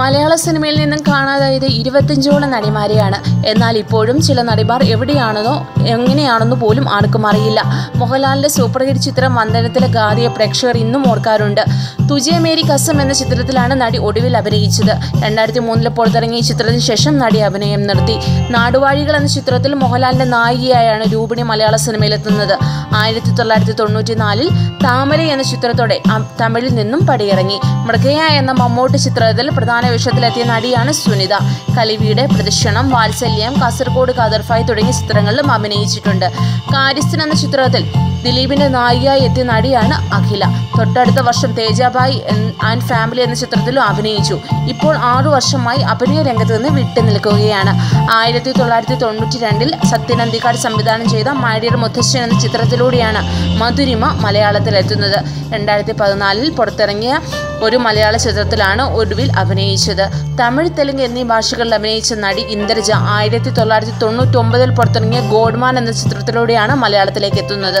മലയാള സിനിമയിൽ നിന്നും കാണാതായത് ഇരുപത്തിയഞ്ചോളം നടിമാരെയാണ്. എന്നാൽ ഇപ്പോഴും ചില നടിമാർ എവിടെയാണെന്നോ എങ്ങനെയാണെന്നോ പോലും ആർക്കും അറിയില്ല. മോഹൻലാലിന്റെ സൂപ്പർ ഹിറ്റ് ചിത്രം വന്ദനത്തിലെ ഗാദിയെ പ്രേക്ഷകർ ഇന്നും ഓർക്കാറുണ്ട്. തുജയ മേരി കസം എന്ന ചിത്രത്തിലാണ് നടി ഒടുവിൽ അഭിനയിച്ചത്. രണ്ടായിരത്തി മൂന്നിൽ പുറത്തിറങ്ങിയ ചിത്രത്തിന് ശേഷം നടി അഭിനയം നിർത്തി. നാടുവാഴികൾ എന്ന ചിത്രത്തിൽ മോഹൻലാലിന്റെ നായികയായാണ് രൂപിണി മലയാള സിനിമയിലെത്തുന്നത്. ആയിരത്തി തൊള്ളായിരത്തി തൊണ്ണൂറ്റി നാലിൽ താമര എന്ന ചിത്രത്തോടെ തമിഴിൽ നിന്നും പടിയിറങ്ങി. മൃഗയ എന്ന മമ്മൂട്ടി ചിത്രത്തിൽ പ്രധാന വേഷത്തിലെത്തിയ നടിയാണ് സുനിത. കലിവിയുടെ പ്രദക്ഷിണം വാത്സല്യം കാസർഗോഡ് കാദർഫായ് തുടങ്ങിയ ചിത്രങ്ങളിലും അഭിനയിച്ചിട്ടുണ്ട്. കാര്യസ്ഥൻ എന്ന ചിത്രത്തിൽ ദിലീപിന്റെ നായികയായി എത്തിയ നടിയാണ് അഖില. തൊട്ടടുത്ത വർഷം തേജാബായി ആൻഡ് ഫാമിലി എന്ന ചിത്രത്തിലും അഭിനയിച്ചു. ഇപ്പോൾ ആറു വർഷമായി അഭിനയ രംഗത്ത് നിന്ന് വിട്ടു നിൽക്കുകയാണ്. ആയിരത്തി തൊള്ളായിരത്തി തൊണ്ണൂറ്റി രണ്ടിൽ സത്യനന്ദിക്കാട് സംവിധാനം ചെയ്ത മാഡിയർ മുത്തശ്ശൻ എന്ന ചിത്രത്തിലൂടെയാണ് മധുരിമ മലയാളത്തിലെത്തുന്നത്. രണ്ടായിരത്തി പതിനാലിൽ പുറത്തിറങ്ങിയ ഒരു മലയാള ചിത്രത്തിലാണ് ഒടുവിൽ അഭിനയിച്ചത്. തമിഴ് തെലുങ്ക് എന്നീ ഭാഷകളിൽ അഭിനയിച്ച നടി ഇന്ദ്രജ ആയിരത്തി തൊള്ളായിരത്തി തൊണ്ണൂറ്റി ഒമ്പതിൽ പുറത്തിറങ്ങിയ ഗോഡ്മാൻ എന്ന ചിത്രത്തിലൂടെയാണ് മലയാളത്തിലേക്ക് എത്തുന്നത്.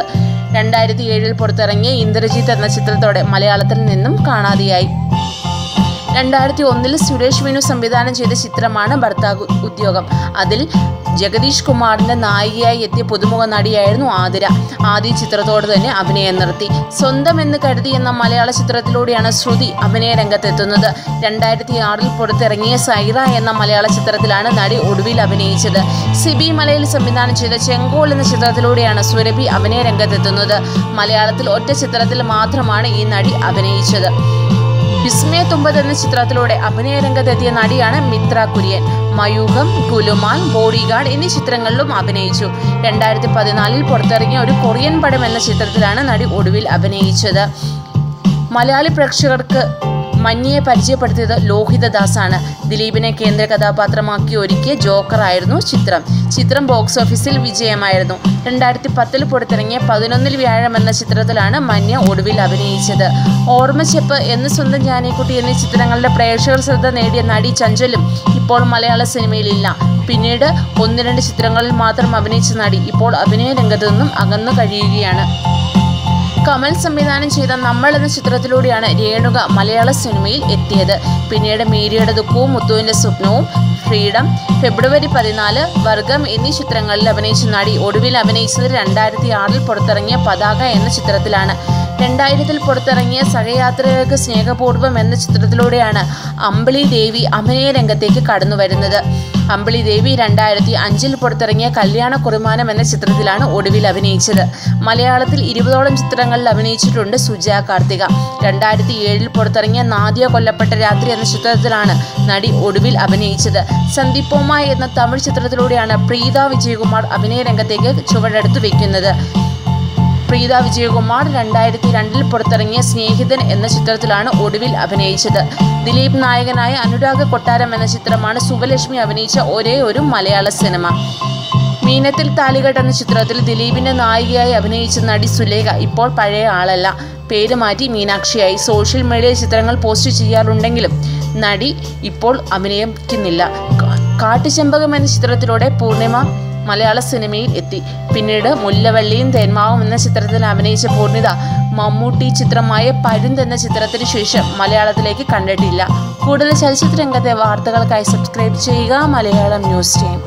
രണ്ടായിരത്തി ഏഴിൽ പുറത്തിറങ്ങിയ ഇന്ദ്രജിത്ത് എന്ന ചിത്രത്തോടെ മലയാളത്തിൽ നിന്നും കാണാതെയായി. രണ്ടായിരത്തി ഒന്നിൽ സുരേഷ് വേണു സംവിധാനം ചെയ്ത ചിത്രമാണ് ഭർത്താവ് ഉദ്യോഗം. അതിൽ ജഗദീഷ് കുമാറിന്റെ നായികയായി എത്തിയ പുതുമുഖ നടിയായിരുന്നു ആതിര. ആദ്യ ചിത്രത്തോട് തന്നെ അഭിനയം നിർത്തി. സ്വന്തം എന്ന് കരുതി എന്ന മലയാള ചിത്രത്തിലൂടെയാണ് ശ്രുതി അഭിനയ രംഗത്തെത്തുന്നത്. രണ്ടായിരത്തി ആറിൽ പുറത്തിറങ്ങിയ സൈറ എന്ന മലയാള ചിത്രത്തിലാണ് നടി ഒടുവിൽ അഭിനയിച്ചത്. സിബി മലയിൽ സംവിധാനം ചെയ്ത ചെങ്കോൾ എന്ന ചിത്രത്തിലൂടെയാണ് സുരഭി അഭിനയ രംഗത്തെത്തുന്നത്. മലയാളത്തിൽ ഒറ്റ ചിത്രത്തിൽ മാത്രമാണ് ഈ നടി അഭിനയിച്ചത്. വിസ്മയ തുമ്പത് എന്ന ചിത്രത്തിലൂടെ അഭിനയ രംഗത്തെത്തിയ നടിയാണ് മിത്ര കുര്യൻ. മയൂഖം കുലുമാൻ ബോഡിഗാർഡ് എന്നീ ചിത്രങ്ങളിലും അഭിനയിച്ചു. രണ്ടായിരത്തി പതിനാലിൽ പുറത്തിറങ്ങിയ ഒരു കൊറിയൻ പടം എന്ന ചിത്രത്തിലാണ് നടി ഒടുവിൽ അഭിനയിച്ചത്. മലയാളി പ്രേക്ഷകർക്ക് മഞ്ഞയെ പരിചയപ്പെടുത്തിയത് ലോഹിതദാസാണ് ദിലീപിനെ കേന്ദ്ര കഥാപാത്രമാക്കി ഒരുക്കിയ ജോക്കർ ആയിരുന്നു ചിത്രം. ചിത്രം ബോക്സ് ഓഫീസിൽ വിജയമായിരുന്നു. രണ്ടായിരത്തി പത്തിൽ പുറത്തിറങ്ങിയ പതിനൊന്നിൽ വ്യാഴം എന്ന ചിത്രത്തിലാണ് മഞ്ഞ ഒടുവിൽ അഭിനയിച്ചത്. ഓർമ്മച്ചെപ്പ് എന്ന് സ്വന്തം ജാനിക്കുട്ടി എന്നീ ചിത്രങ്ങളുടെ പ്രേക്ഷകർ ശ്രദ്ധ നേടിയ നടി ചഞ്ചലും ഇപ്പോൾ മലയാള സിനിമയിലില്ല. പിന്നീട് ഒന്ന് രണ്ട് ചിത്രങ്ങളിൽ മാത്രം അഭിനയിച്ച നടി ഇപ്പോൾ അഭിനയ രംഗത്തു നിന്നും അകന്നു കഴിയുകയാണ്. കമൽ സംവിധാനം ചെയ്ത നമ്മൾ എന്ന ചിത്രത്തിലൂടെയാണ് രേണുക മലയാള സിനിമയിൽ എത്തിയത്. പിന്നീട് മീരിയുടെ ദുഃഖവും മുത്തുവിന്റെ സ്വപ്നവും ഫ്രീഡം ഫെബ്രുവരി പതിനാല് വർഗം എന്നീ ചിത്രങ്ങളിൽ അഭിനയിച്ച നടി ഒടുവിൽ അഭിനയിച്ചത് രണ്ടായിരത്തി ആറിൽ പുറത്തിറങ്ങിയ പതാക എന്ന ചിത്രത്തിലാണ്. രണ്ടായിരത്തിൽ പുറത്തിറങ്ങിയ സഹയാത്രികൾക്ക് സ്നേഹപൂർവം എന്ന ചിത്രത്തിലൂടെയാണ് അമ്പിളി ദേവി അഭിനയ രംഗത്തേക്ക് കടന്നു വരുന്നത്. അമ്പിളി ദേവി രണ്ടായിരത്തി അഞ്ചിൽ പുറത്തിറങ്ങിയ കല്യാണ കുറുമാനം എന്ന ചിത്രത്തിലാണ് ഒടുവിൽ അഭിനയിച്ചത്. മലയാളത്തിൽ ഇരുപതോളം ചിത്രങ്ങളിൽ അഭിനയിച്ചിട്ടുണ്ട് സുജ കാർത്തിക. രണ്ടായിരത്തി ഏഴിൽ പുറത്തിറങ്ങിയ നാദിയ കൊല്ലപ്പെട്ട രാത്രി എന്ന ചിത്രത്തിലാണ് നടി ഒടുവിൽ അഭിനയിച്ചത്. സന്ദീപോമായ എന്ന തമിഴ് ചിത്രത്തിലൂടെയാണ് പ്രീത വിജയകുമാർ അഭിനയ രംഗത്തേക്ക് ചുവടെടുത്തു വെക്കുന്നത്. പ്രീത വിജയകുമാർ രണ്ടായിരത്തി രണ്ടിൽ പുറത്തിറങ്ങിയ സ്നേഹിതൻ എന്ന ചിത്രത്തിലാണ് ഒടുവിൽ അഭിനയിച്ചത്. ദിലീപ് നായകനായ അനുരാഗ കൊട്ടാരം എന്ന ചിത്രമാണ് സുവലക്ഷ്മി അഭിനയിച്ച ഒരേ ഒരു മലയാള സിനിമ. മീനത്തിൽ താലികെട്ട് എന്ന ചിത്രത്തിൽ ദിലീപിന്റെ നായികയായി അഭിനയിച്ച നടി സുലേഖ ഇപ്പോൾ പഴയ ആളല്ല. പേര് മാറ്റി മീനാക്ഷിയായി. സോഷ്യൽ മീഡിയ ചിത്രങ്ങൾ പോസ്റ്റ് ചെയ്യാറുണ്ടെങ്കിലും നടി ഇപ്പോൾ അഭിനയിക്കുന്നില്ല. കാട്ടുചെമ്പകം എന്ന ചിത്രത്തിലൂടെ പൂർണിമ മലയാള സിനിമയിൽ എത്തി. പിന്നീട് മുല്ലവള്ളിയും തേന്മാവും എന്ന ചിത്രത്തിൽ അഭിനയിച്ച പൂർണിത മമ്മൂട്ടി ചിത്രമായ പരുന്ത് എന്ന ചിത്രത്തിന് ശേഷം മലയാളത്തിലേക്ക് കണ്ടിട്ടില്ല. കൂടുതൽ ചലച്ചിത്ര രംഗത്തെ വാർത്തകൾക്കായി സബ്സ്ക്രൈബ് ചെയ്യുക മലയാളം ന്യൂസ് ടീം.